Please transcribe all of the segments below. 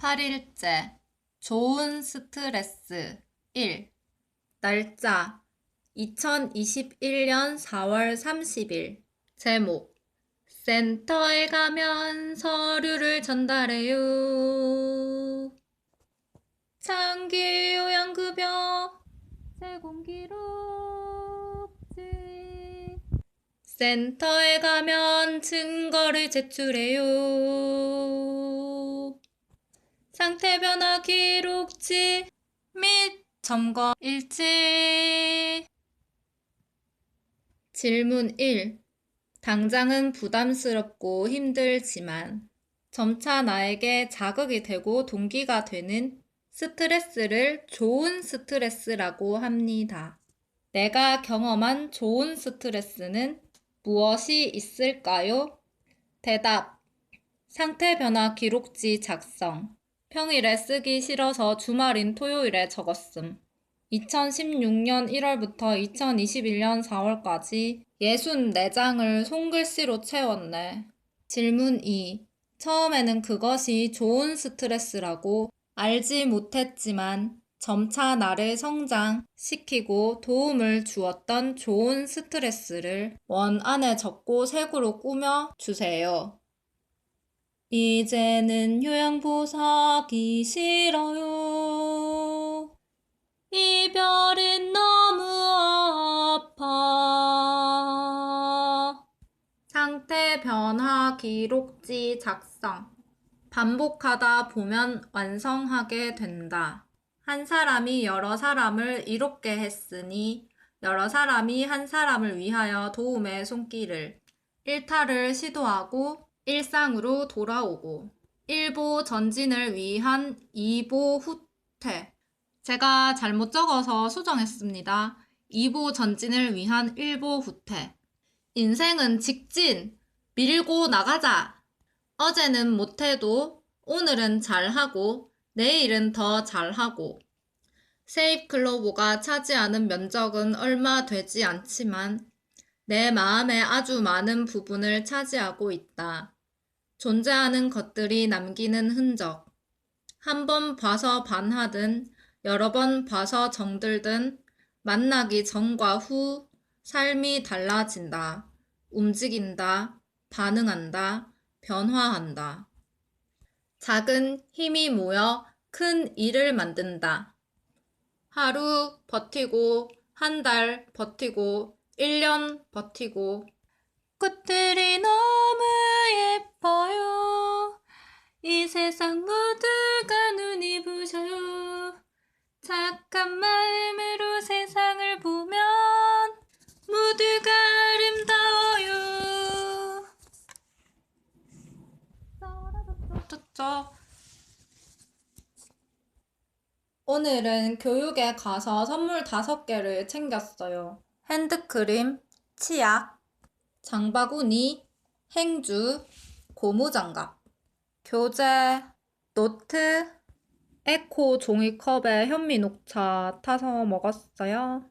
8일째 좋은 스트레스. 1 날짜. 2021년 4월 30일. 제목. 센터에 가면 서류를 전달해요. 장기 요양급여. 제공 기록지. 센터에 가면 증거를 제출해요 상태 변화 기록지 및 점검 일치. 질문 1. 당장은 부담스럽고 힘들지만 점차 나에게 자극이 되고 동기가 되는 스트레스를 좋은 스트레스라고 합니다. 내가 경험한 좋은 스트레스는 무엇이 있을까요? 대답. 상태 변화 기록지 작성. 평일에 쓰기 싫어서 주말인 토요일에 적었음. 2016년 1월부터 2021년 4월까지 64장을 손글씨로 채웠네. 질문 2. 처음에는 그것이 좋은 스트레스라고 알지 못했지만 점차 나를 성장시키고 도움을 주었던 좋은 스트레스를 원 안에 적고 색으로 꾸며 주세요. 이제는 요양보 사기 싫어요. 이별은 너무 아파. 상태 변화 기록지 작성. 반복하다 보면 완성하게 된다. 한 사람이 여러 사람을 이롭게 했으니 여러 사람이 한 사람을 위하여 도움의 손길을 일탈을 시도하고 일상으로 돌아오고 1보 전진을 위한 2보 후퇴. 제가 잘못 적어서 수정했습니다. 2보 전진을 위한 1보 후퇴. 인생은 직진 밀고 나가자. 어제는 못해도 오늘은 잘하고 내일은 더 잘하고. 세입클로버가 차지하는 면적은 얼마 되지 않지만 내 마음의 아주 많은 부분을 차지하고 있다. 존재하는 것들이 남기는 흔적. 한 번 봐서 반하든 여러 번 봐서 정들든 만나기 전과 후 삶이 달라진다. 움직인다. 반응한다. 변화한다. 작은 힘이 모여 큰 일을 만든다. 하루 버티고, 한 달 버티고, 1년 버티고, 꽃들이 너무 예뻐요. 이 세상 모두가 눈이 부셔요. 착한 마음으로 세상을 보면 모두가 아름다워요. 오늘은 교육에 가서 선물 다섯 개를 챙겼어요. 핸드크림, 치약, 장바구니, 행주, 고무장갑, 교재, 노트, 에코 종이컵에 현미 녹차 타서 먹었어요.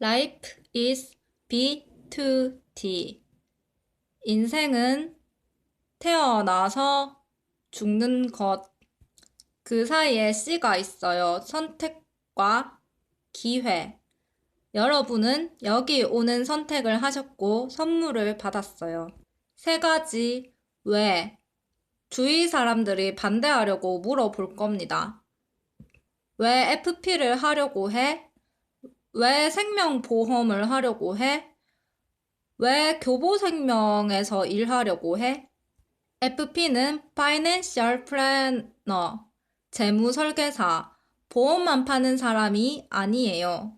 Life is B2T. 인생은 태어나서 죽는 것. 그 사이에 C가 있어요. 선택과 기회. 여러분은 여기 오는 선택을 하셨고 선물을 받았어요. 세 가지 왜 주위 사람들이 반대하려고 물어볼 겁니다. 왜 FP를 하려고 해? 왜 생명보험을 하려고 해? 왜 교보생명에서 일하려고 해? FP는 Financial Planner, 재무설계사, 보험만 파는 사람이 아니에요.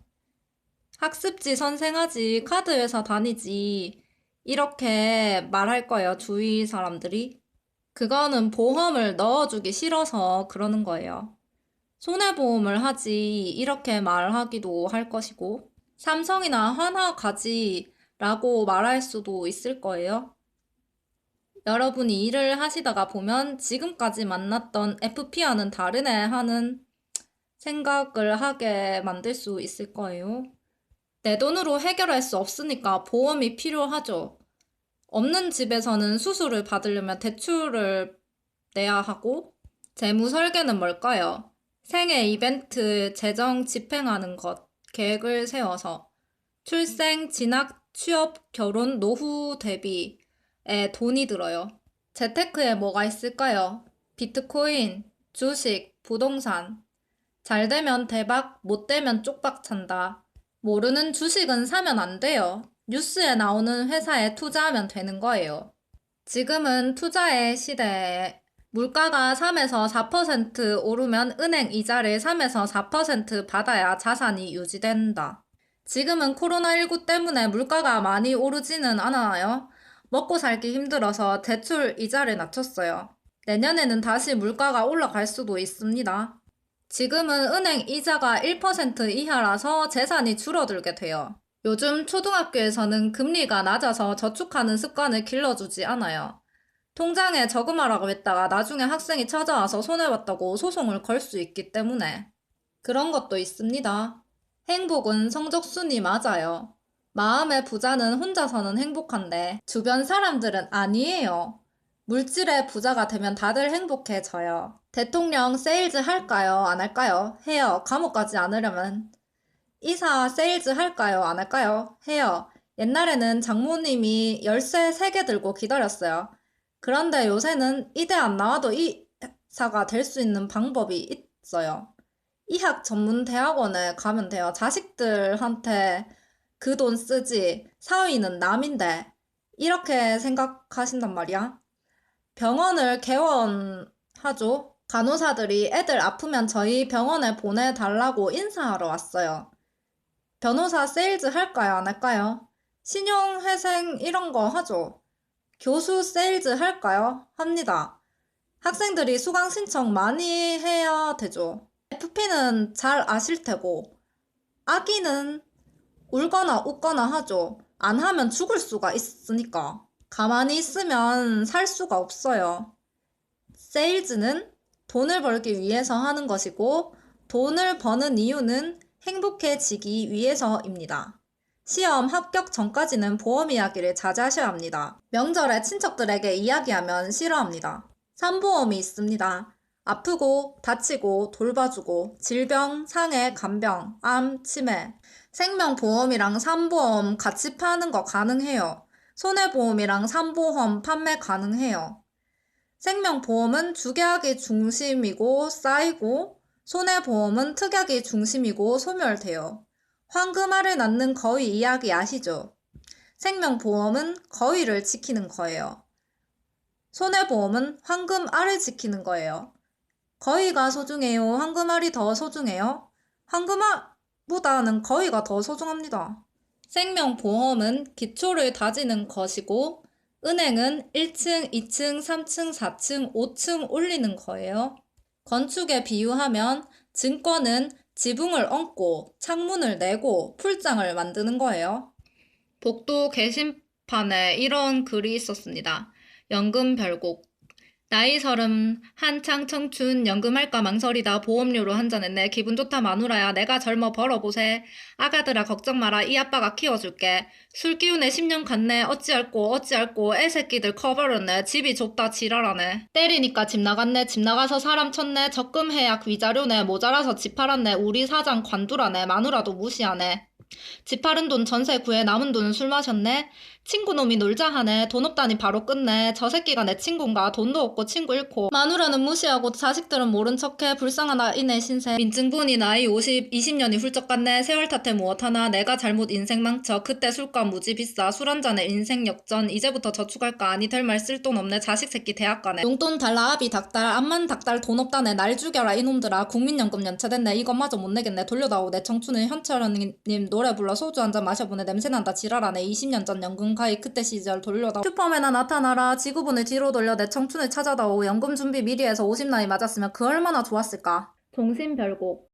학습지 선생하지, 카드회사 다니지, 이렇게 말할 거예요, 주위 사람들이. 그거는 보험을 넣어주기 싫어서 그러는 거예요. 손해보험을 하지 이렇게 말하기도 할 것이고 삼성이나 하나 가지라고 말할 수도 있을 거예요. 여러분이 일을 하시다가 보면 지금까지 만났던 FP와는 다르네 하는 생각을 하게 만들 수 있을 거예요. 내 돈으로 해결할 수 없으니까 보험이 필요하죠. 없는 집에서는 수술을 받으려면 대출을 내야 하고, 재무 설계는 뭘까요? 생애 이벤트 재정 집행하는 것, 계획을 세워서, 출생, 진학, 취업, 결혼, 노후 대비에 돈이 들어요. 재테크에 뭐가 있을까요? 비트코인, 주식, 부동산. 잘 되면 대박, 못 되면 쪽박 찬다. 모르는 주식은 사면 안 돼요. 뉴스에 나오는 회사에 투자하면 되는 거예요. 지금은 투자의 시대에 물가가 3에서 4% 오르면 은행 이자를 3에서 4% 받아야 자산이 유지된다. 지금은 코로나19 때문에 물가가 많이 오르지는 않아요. 먹고 살기 힘들어서 대출 이자를 낮췄어요. 내년에는 다시 물가가 올라갈 수도 있습니다. 지금은 은행 이자가 1% 이하라서 재산이 줄어들게 돼요. 요즘 초등학교에서는 금리가 낮아서 저축하는 습관을 길러주지 않아요. 통장에 저금하라고 했다가 나중에 학생이 찾아와서 손해봤다고 소송을 걸 수 있기 때문에 그런 것도 있습니다. 행복은 성적순이 맞아요. 마음의 부자는 혼자서는 행복한데 주변 사람들은 아니에요. 물질의 부자가 되면 다들 행복해져요. 대통령 세일즈 할까요? 안 할까요? 해요. 감옥 가지 않으려면. 이사 세일즈 할까요? 안 할까요? 해요. 옛날에는 장모님이 열쇠 3개 들고 기다렸어요. 그런데 요새는 이대 안 나와도 이 사가 될 수 있는 방법이 있어요. 이학 전문 대학원에 가면 돼요. 자식들한테 그 돈 쓰지. 사위는 남인데. 이렇게 생각하신단 말이야. 병원을 개원하죠. 간호사들이 애들 아프면 저희 병원에 보내달라고 인사하러 왔어요. 변호사 세일즈 할까요? 안 할까요? 신용회생 이런 거 하죠. 교수 세일즈 할까요? 합니다. 학생들이 수강 신청 많이 해야 되죠. FP는 잘 아실 테고, 아기는 울거나 웃거나 하죠. 안 하면 죽을 수가 있으니까. 가만히 있으면 살 수가 없어요. 세일즈는 돈을 벌기 위해서 하는 것이고, 돈을 버는 이유는 행복해지기 위해서입니다. 시험 합격 전까지는 보험 이야기를 자제하셔야 합니다. 명절에 친척들에게 이야기하면 싫어합니다. 산보험이 있습니다. 아프고 다치고 돌봐주고 질병, 상해, 간병, 암, 치매, 생명보험이랑 산보험 같이 파는 거 가능해요. 손해보험이랑 산보험 판매 가능해요. 생명보험은 주계약이 중심이고 쌓이고 손해보험은 특약이 중심이고 소멸돼요. 황금알을 낳는 거위 이야기 아시죠? 생명보험은 거위를 지키는 거예요. 손해보험은 황금알을 지키는 거예요. 거위가 소중해요? 황금알이 더 소중해요? 황금알보다는 거위가 더 소중합니다. 생명보험은 기초를 다지는 것이고, 은행은 1층, 2층, 3층, 4층, 5층 올리는 거예요. 건축에 비유하면 증권은 지붕을 얹고 창문을 내고 풀장을 만드는 거예요. 복도 게시판에 이런 글이 있었습니다. 연금 별곡. 나이 서른 한창 청춘 연금할까 망설이다 보험료로 한잔 냈네. 기분 좋다 마누라야. 내가 젊어 벌어보세. 아가들아 걱정 마라. 이 아빠가 키워줄게. 술 기운에 10년 갔네. 어찌할꼬 어찌할꼬. 애새끼들 커버렸네. 집이 좁다 지랄하네. 때리니까 집 나갔네. 집 나가서 사람 쳤네. 적금 해약 위자료네. 모자라서 집 팔았네. 우리 사장 관두라네. 마누라도 무시하네. 집 팔은 돈 전세 구해 남은 돈은 술 마셨네 친구 놈이 놀자 하네. 돈 없다니 바로 끝내. 저 새끼가 내 친구인가? 돈도 없고 친구 잃고. 마누라는 무시하고 자식들은 모른 척해 불쌍한 아이네 신세. 민증분이 나이 50 20년이 훌쩍 갔네. 세월 탓에 무엇하나? 내가 잘못 인생 망쳐. 그때 술값 무지 비싸. 술 한 잔에 인생 역전. 이제부터 저축할까? 아니 될 말 쓸 돈 없네. 자식 새끼 대학 가네. 용돈 달라 아비 닭달. 암만 닭달 돈 없다네. 날 죽여라 이놈들아. 국민연금 연체됐네. 이것마저 못 내겠네. 돌려다오. 내 청춘은 현철님 노래 불러 소주 한 잔 마셔보네. 냄새난다. 지랄하네. 20년 전 연금 가입 그때 시절 돌려다오. 슈퍼맨아 나타나라. 지구본을 뒤로 돌려 내 청춘을 찾아다오. 연금 준비 미리 해서 50 나이 맞았으면 그 얼마나 좋았을까? 동심 별곡